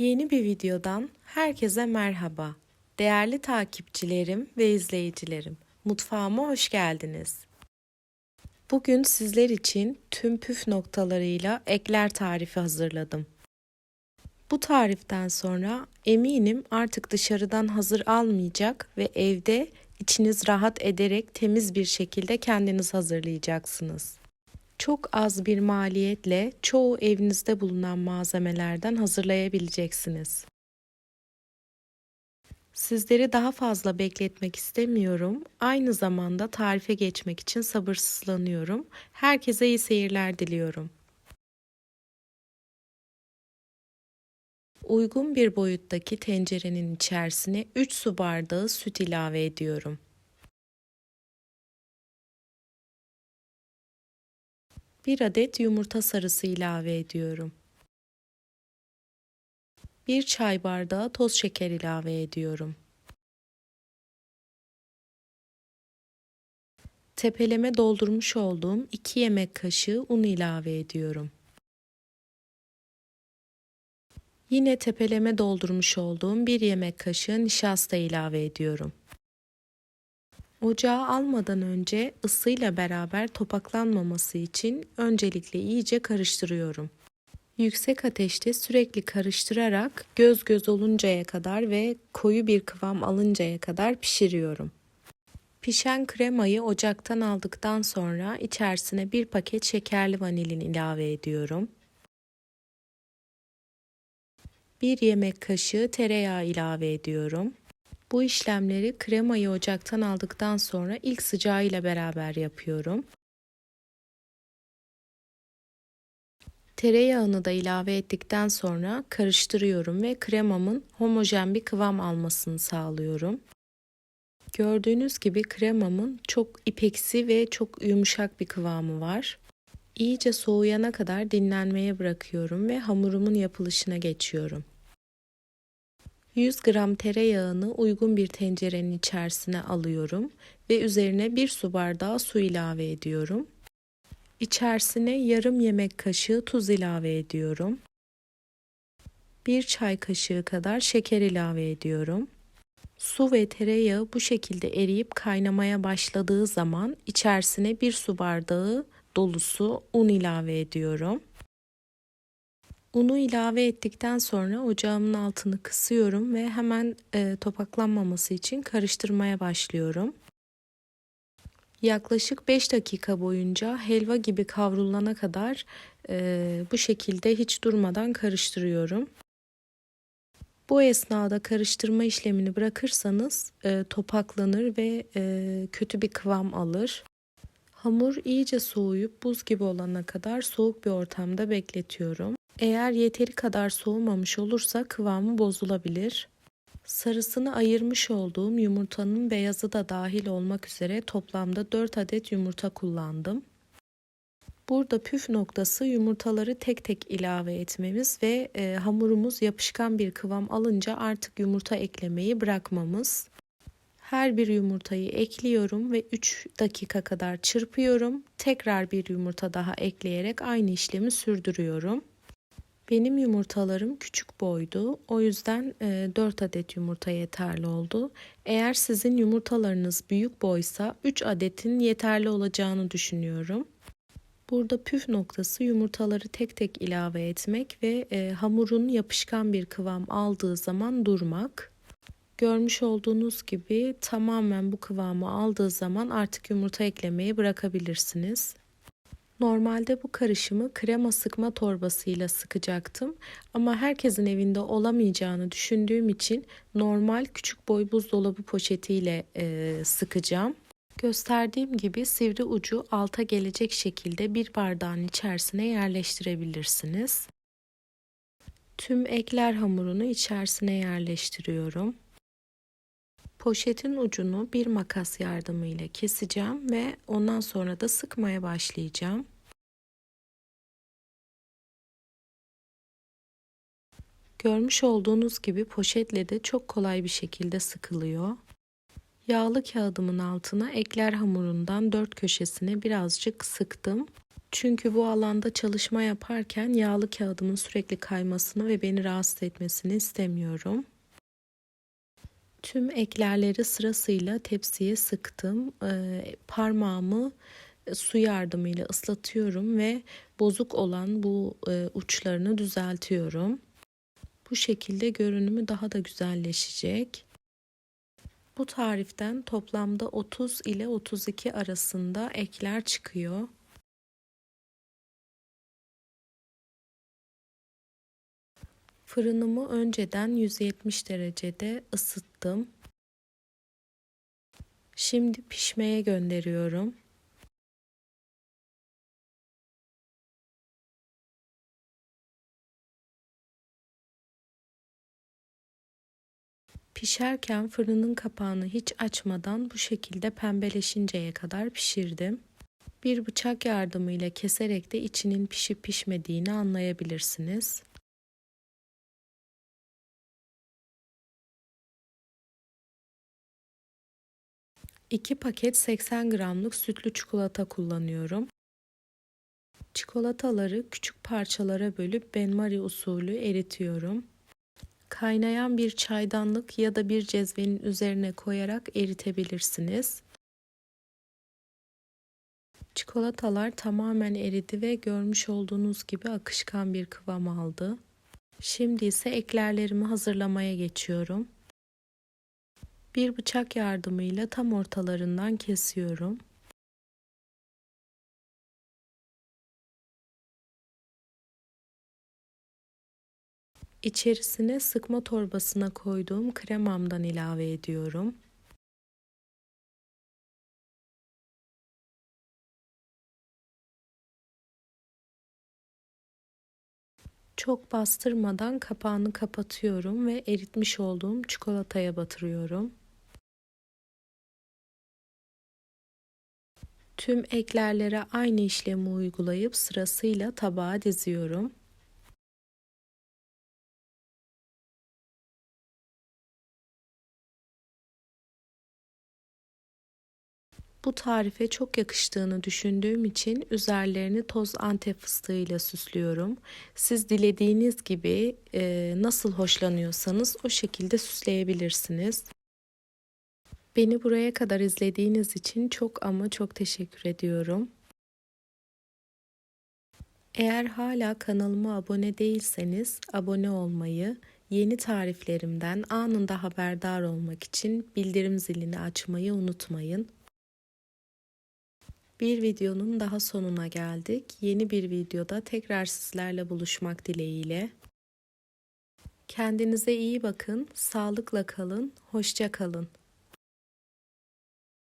Yeni bir videodan herkese merhaba. Değerli takipçilerim ve izleyicilerim, mutfağıma hoş geldiniz. Bugün sizler için tüm püf noktalarıyla ekler tarifi hazırladım. Bu tariften sonra eminim artık dışarıdan hazır almayacak ve evde içiniz rahat ederek temiz bir şekilde kendiniz hazırlayacaksınız. Çok az bir maliyetle çoğu evinizde bulunan malzemelerden hazırlayabileceksiniz. Sizleri daha fazla bekletmek istemiyorum. Aynı zamanda tarife geçmek için sabırsızlanıyorum. Herkese iyi seyirler diliyorum. Uygun bir boyuttaki tencerenin içerisine 3 su bardağı süt ilave ediyorum. Bir adet yumurta sarısı ilave ediyorum. Bir çay bardağı toz şeker ilave ediyorum. Tepeleme doldurmuş olduğum 2 yemek kaşığı un ilave ediyorum. Yine tepeleme doldurmuş olduğum 1 yemek kaşığı nişasta ilave ediyorum. Ocağa almadan önce ısıyla beraber topaklanmaması için öncelikle iyice karıştırıyorum. Yüksek ateşte sürekli karıştırarak göz göz oluncaya kadar ve koyu bir kıvam alıncaya kadar pişiriyorum. Pişen kremayı ocaktan aldıktan sonra içerisine bir paket şekerli vanilin ilave ediyorum. Bir yemek kaşığı tereyağı ilave ediyorum. Bu işlemleri kremayı ocaktan aldıktan sonra ilk sıcağıyla beraber yapıyorum. Tereyağını da ilave ettikten sonra karıştırıyorum ve kremamın homojen bir kıvam almasını sağlıyorum. Gördüğünüz gibi kremamın çok ipeksi ve çok yumuşak bir kıvamı var. İyice soğuyana kadar dinlenmeye bırakıyorum ve hamurumun yapılışına geçiyorum. 100 gram tereyağını uygun bir tencerenin içerisine alıyorum ve üzerine bir su bardağı su ilave ediyorum. İçerisine yarım yemek kaşığı tuz ilave ediyorum. Bir çay kaşığı kadar şeker ilave ediyorum. Su ve tereyağı bu şekilde eriyip kaynamaya başladığı zaman içerisine bir su bardağı dolusu un ilave ediyorum. Unu ilave ettikten sonra ocağımın altını kısıyorum ve hemen e, topaklanmaması için karıştırmaya başlıyorum. Yaklaşık 5 dakika boyunca helva gibi kavrulana kadar e, bu şekilde hiç durmadan karıştırıyorum. Bu esnada karıştırma işlemini bırakırsanız e, topaklanır ve e, kötü bir kıvam alır. Hamur iyice soğuyup buz gibi olana kadar soğuk bir ortamda bekletiyorum. Eğer yeteri kadar soğumamış olursa kıvamı bozulabilir. Sarısını ayırmış olduğum yumurtanın beyazı da dahil olmak üzere toplamda 4 adet yumurta kullandım. Burada püf noktası yumurtaları tek tek ilave etmemiz ve e, hamurumuz yapışkan bir kıvam alınca artık yumurta eklemeyi bırakmamız. Her bir yumurtayı ekliyorum ve 3 dakika kadar çırpıyorum. Tekrar bir yumurta daha ekleyerek aynı işlemi sürdürüyorum. Benim yumurtalarım küçük boydu. O yüzden e, 4 adet yumurta yeterli oldu. Eğer sizin yumurtalarınız büyük boysa 3 adetin yeterli olacağını düşünüyorum. Burada püf noktası yumurtaları tek tek ilave etmek ve e, hamurun yapışkan bir kıvam aldığı zaman durmak. Görmüş olduğunuz gibi tamamen bu kıvamı aldığı zaman artık yumurta eklemeyi bırakabilirsiniz. Normalde bu karışımı krema sıkma torbasıyla sıkacaktım ama herkesin evinde olamayacağını düşündüğüm için normal küçük boy buzdolabı poşetiyle e, sıkacağım. Gösterdiğim gibi sivri ucu alta gelecek şekilde bir bardağın içerisine yerleştirebilirsiniz. Tüm ekler hamurunu içerisine yerleştiriyorum. Poşetin ucunu bir makas yardımıyla keseceğim ve ondan sonra da sıkmaya başlayacağım. Görmüş olduğunuz gibi poşetle de çok kolay bir şekilde sıkılıyor. Yağlı kağıdımın altına ekler hamurundan dört köşesine birazcık sıktım. Çünkü bu alanda çalışma yaparken yağlı kağıdımın sürekli kaymasını ve beni rahatsız etmesini istemiyorum. Tüm eklerleri sırasıyla tepsiye sıktım. Ee, parmağımı su yardımıyla ıslatıyorum ve bozuk olan bu e, uçlarını düzeltiyorum. Bu şekilde görünümü daha da güzelleşecek. Bu tariften toplamda 30 ile 32 arasında ekler çıkıyor. Fırınımı önceden 170 derecede ısıttım. Şimdi pişmeye gönderiyorum. Pişerken fırının kapağını hiç açmadan bu şekilde pembeleşinceye kadar pişirdim. Bir bıçak yardımıyla keserek de içinin pişip pişmediğini anlayabilirsiniz. İki paket 80 gramlık sütlü çikolata kullanıyorum. Çikolataları küçük parçalara bölüp benmari usulü eritiyorum. Kaynayan bir çaydanlık ya da bir cezvenin üzerine koyarak eritebilirsiniz. Çikolatalar tamamen eridi ve görmüş olduğunuz gibi akışkan bir kıvam aldı. Şimdi ise eklerlerimi hazırlamaya geçiyorum. Bir bıçak yardımıyla tam ortalarından kesiyorum. İçerisine sıkma torbasına koyduğum kremamdan ilave ediyorum. Çok bastırmadan kapağını kapatıyorum ve eritmiş olduğum çikolataya batırıyorum. Tüm eklerlere aynı işlemi uygulayıp sırasıyla tabağa diziyorum. Bu tarife çok yakıştığını düşündüğüm için üzerlerini toz antep fıstığı ile süslüyorum. Siz dilediğiniz gibi e, nasıl hoşlanıyorsanız o şekilde süsleyebilirsiniz. Beni buraya kadar izlediğiniz için çok ama çok teşekkür ediyorum. Eğer hala kanalıma abone değilseniz abone olmayı, yeni tariflerimden anında haberdar olmak için bildirim zilini açmayı unutmayın. Bir videonun daha sonuna geldik. Yeni bir videoda tekrar sizlerle buluşmak dileğiyle. Kendinize iyi bakın, sağlıkla kalın, hoşça kalın.